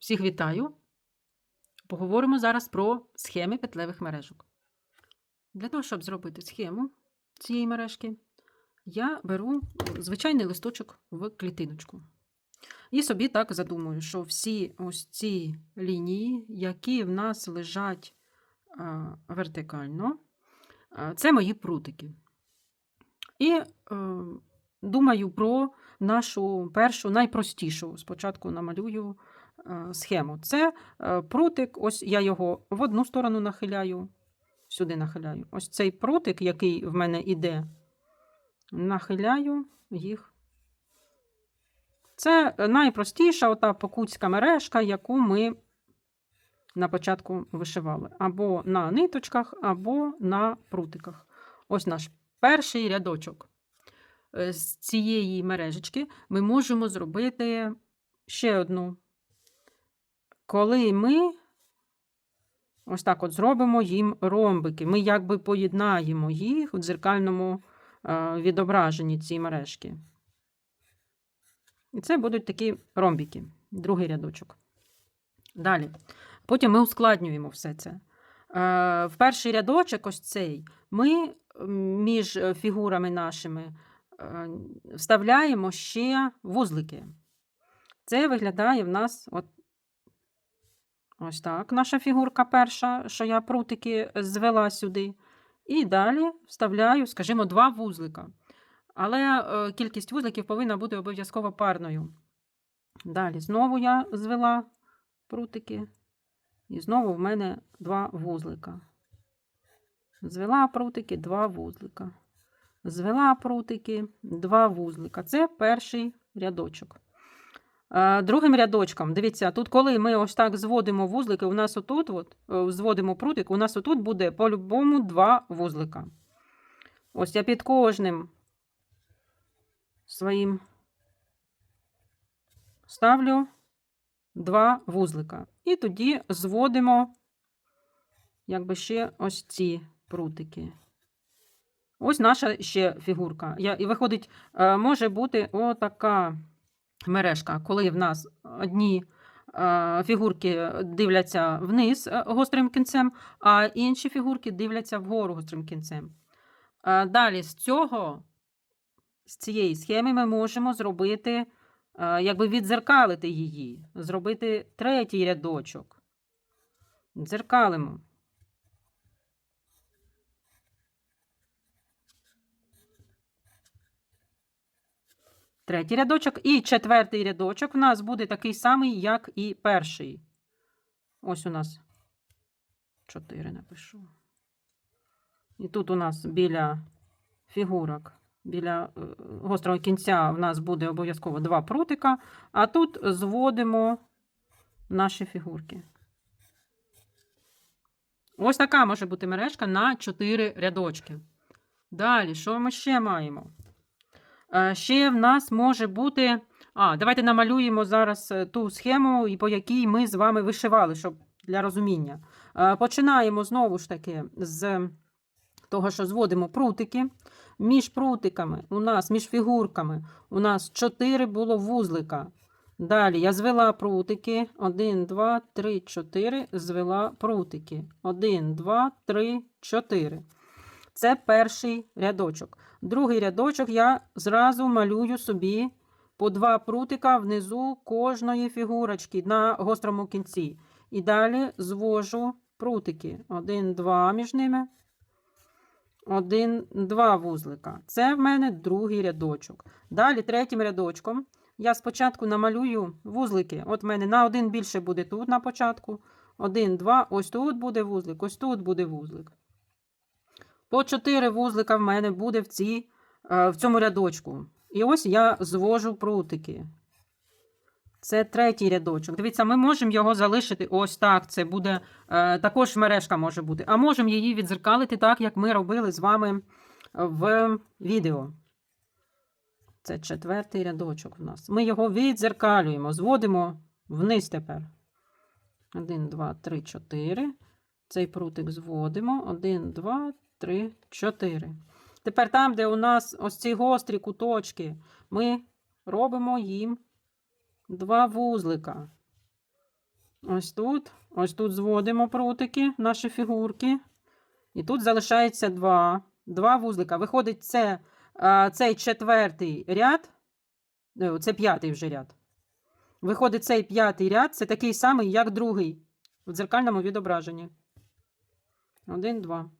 Всіх вітаю! Поговоримо зараз про схеми петлевих мережок. Для того, щоб зробити схему цієї мережки, я беру звичайний листочок в клітиночку. І собі так задумую, що всі ось ці лінії, які в нас лежать вертикально, це мої прутики. І е, думаю про нашу першу найпростішу. Спочатку намалюю схему. Це е, прутик, ось я його в одну сторону нахиляю, сюди нахиляю. Ось цей прутик, який в мене іде, нахиляю їх. Це найпростіша ота покутська мережка, яку ми на початку вишивали. Або на ниточках, або на прутиках. Ось наш перший рядочок. Е, З цієї мережечки ми можемо зробити ще одну. Коли ми ось так от зробимо їм ромбики, ми якби поєднаємо їх у дзеркальному е, відображенні цієї мережки. І це будуть такі ромбики, другий рядочок. Далі. Потім ми ускладнюємо все це. Е, В перший рядочок, ось цей, ми між фігурами нашими е, вставляємо ще вузлики. Це виглядає в нас от ось так. Наша фігурка перша, що я прутики звела сюди. І далі вставляю, скажімо, два вузлика. Але е, кількість вузликів повинна бути обов'язково парною. Далі знову я звела прутики. І знову в мене два вузлика. Звела прутики, два вузлика. Звела прутики, два вузлика. Це перший рядочок. Е, Другим рядочком, дивіться, тут, коли ми ось так зводимо вузлики, у нас отут, от, е, зводимо прутик, у нас отут буде по-любому два вузлика. Ось я під кожним своїм ставлю два вузлика. І тоді зводимо, якби ще ось ці прутики. Ось наша ще фігурка. Я, І виходить, е, може бути отака мережка, коли в нас одні е, фігурки дивляться вниз е, гострим кінцем, а інші фігурки дивляться вгору гострим кінцем. Е, Далі з цього, з цієї схеми, ми можемо зробити, якби відзеркалити її, зробити третій рядочок. Дзеркалимо. Третій рядочок і четвертий рядочок в нас буде такий самий, як і перший. Ось у нас 4 напишу. І тут у нас біля фігурок, біля е, гострого кінця в нас буде обов'язково два прутика, а тут зводимо наші фігурки. Ось така може бути мережка на 4 рядочки. Далі, що ми ще маємо? Е, Ще в нас може бути. А, давайте намалюємо зараз е, ту схему, по якій ми з вами вишивали, щоб для розуміння. Е, Починаємо знову ж таки з того, що зводимо прутики. Між прутиками у нас, між фігурками, у нас 4 було вузлика. Далі я звела прутики. 1, 2, 3, 4. Звела прутики. 1, 2, 3, 4. Це перший рядочок. Другий рядочок я зразу малюю собі по два прутика внизу кожної фігурочки на гострому кінці. І далі звожу прутики. Один, два між ними. Один, два вузлика. Це в мене другий рядочок. Далі третім рядочком я спочатку намалюю вузлики. От в мене на один більше буде тут на початку. Один, два, ось тут буде вузлик, ось тут буде вузлик. По 4 вузлика в мене буде в, цій, е, в цьому рядочку. І ось я звожу прутики. Це третій рядочок. Дивіться, ми можемо його залишити ось так. Це буде е, також мережка може бути. А можемо її відзеркалити так, як ми робили з вами в відео. Це четвертий рядочок в нас. Ми його відзеркалюємо, зводимо вниз тепер. 1, 2, 3, 4. Цей прутик зводимо. 1, 2, 3, 4. Тепер там, де у нас ось ці гострі куточки, ми робимо їм два вузлика. Ось тут. Ось тут зводимо прутики, наші фігурки. І тут залишається два. Два вузлика. Виходить, це, цей четвертий ряд. е, Це п'ятий вже ряд. Виходить, цей п'ятий ряд це такий самий, як другий в дзеркальному відображенні. Один, два.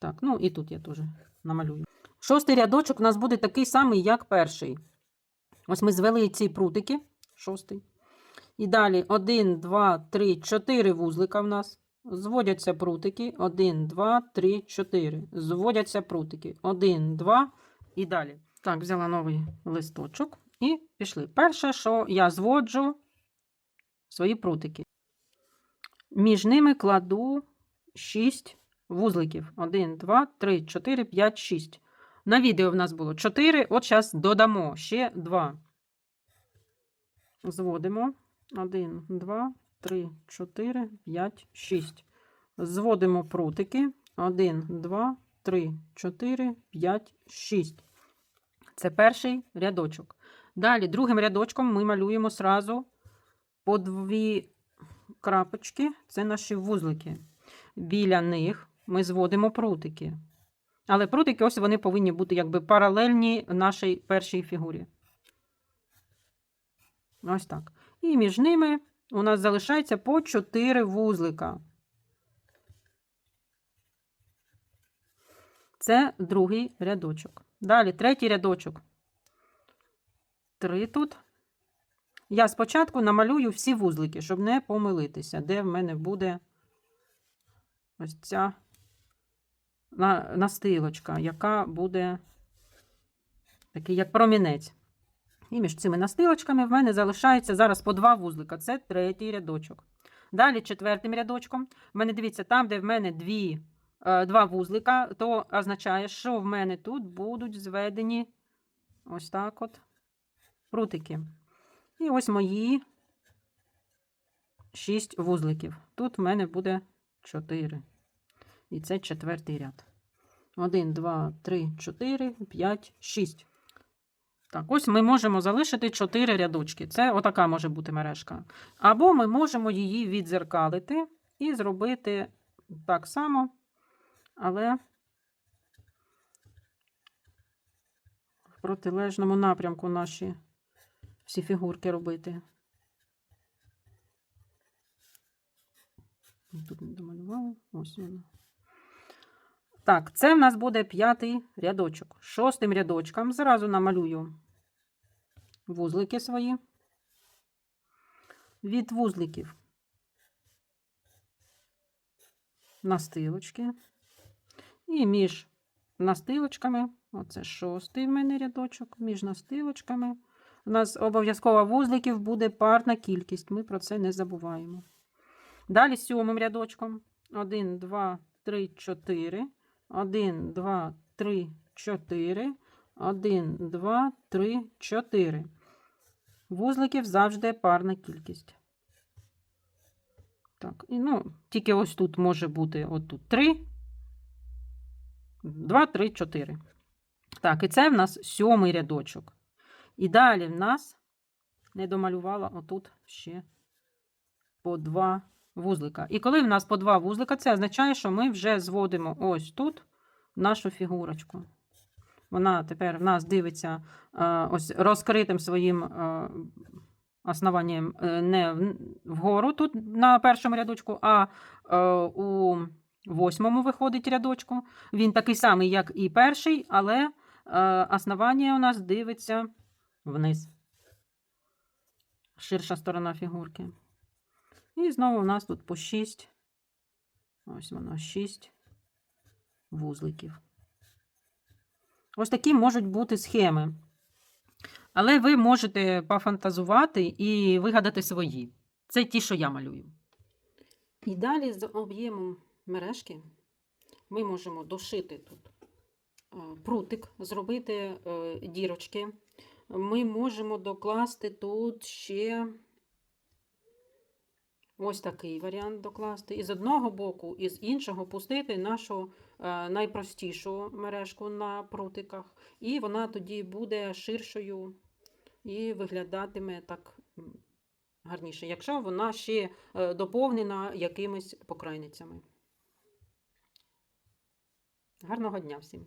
Так, ну і тут я теж намалюю. Шостий рядочок у нас буде такий самий, як перший. Ось ми звели ці прутики. Шостий. І далі 1, 2, 3, 4 вузлика в нас. Зводяться прутики. 1, 2, 3, 4. Зводяться прутики. 1, 2 і далі. Так, взяла новий листочок і пішли. Перше, що я зводжу свої прутики. Між ними кладу 6 вузликів. 1, 2, 3, 4, 5, 6. На відео в нас було 4. От зараз додамо ще 2. Зводимо. 1, 2, 3, 4, 5, 6. Зводимо прутики. 1, 2, 3, 4, 5, 6. Це перший рядочок. Далі, другим рядочком ми малюємо сразу по дві крапочки. Це наші вузлики. Біля них ми зводимо прутики. Але прутики ось вони повинні бути якби паралельні нашій першій фігурі. Ось так. І між ними у нас залишається по 4 вузлика. Це другий рядочок. Далі третій рядочок. Три тут. Я спочатку намалюю всі вузлики, щоб не помилитися, де в мене буде ось ця настилочка, яка буде такий, як промінець. І між цими настилочками в мене залишається зараз по два вузлика. Це третій рядочок. Далі четвертим рядочком. В мене дивіться, там, де в мене дві, е, два вузлика, то означає, що в мене тут будуть зведені ось так от прутики. І ось мої шість вузликів. Тут в мене буде чотири. І це четвертий ряд. Один, два, три, чотири, п'ять, шість. Так, ось ми можемо залишити 4 рядочки. Це отака може бути мережка. Або ми можемо її відзеркалити і зробити так само, але в протилежному напрямку наші всі фігурки робити. Тут не домалювала. Ось воно. Так, це в нас буде п'ятий рядочок. Шостим рядочком зразу намалюю вузлики свої. Від вузликів настилочки. І між настилочками, оце шостий в мене рядочок, між настилочками. У нас обов'язково вузликів буде парна кількість. Ми про це не забуваємо. Далі сьомим рядочком. 1, 2, 3, 4. 1, 2, 3, 4. 1, 2, 3, 4. Вузликів завжди парна кількість. Так, і ну, тільки ось тут може бути отут 3, 2, 3, 4. Так, і це в нас сьомий рядочок. І далі в нас не домалювала отут ще по два вузлика. І коли в нас по два вузлика, це означає, що ми вже зводимо ось тут нашу фігурочку. Вона тепер в нас дивиться е, ось розкритим своїм е, основанням е, не вгору тут на першому рядочку, а у восьмому виходить рядочку. Він такий самий, як і перший, але основання у нас дивиться вниз. Ширша сторона фігурки. І знову у нас тут по 6. Ось воно 6 вузликів. Ось такі можуть бути схеми. Але ви можете пофантазувати і вигадати свої. Це ті, що я малюю. І далі з об'ємом мережки ми можемо дошити тут е, прутик, зробити е, дірочки. Ми можемо докласти тут ще ось такий варіант докласти. І з одного боку, і з іншого пустити нашу е, найпростішу мережку на прутиках. І вона тоді буде ширшою і виглядатиме так гарніше, якщо вона ще е, доповнена якимись покрайницями. Гарного дня всім!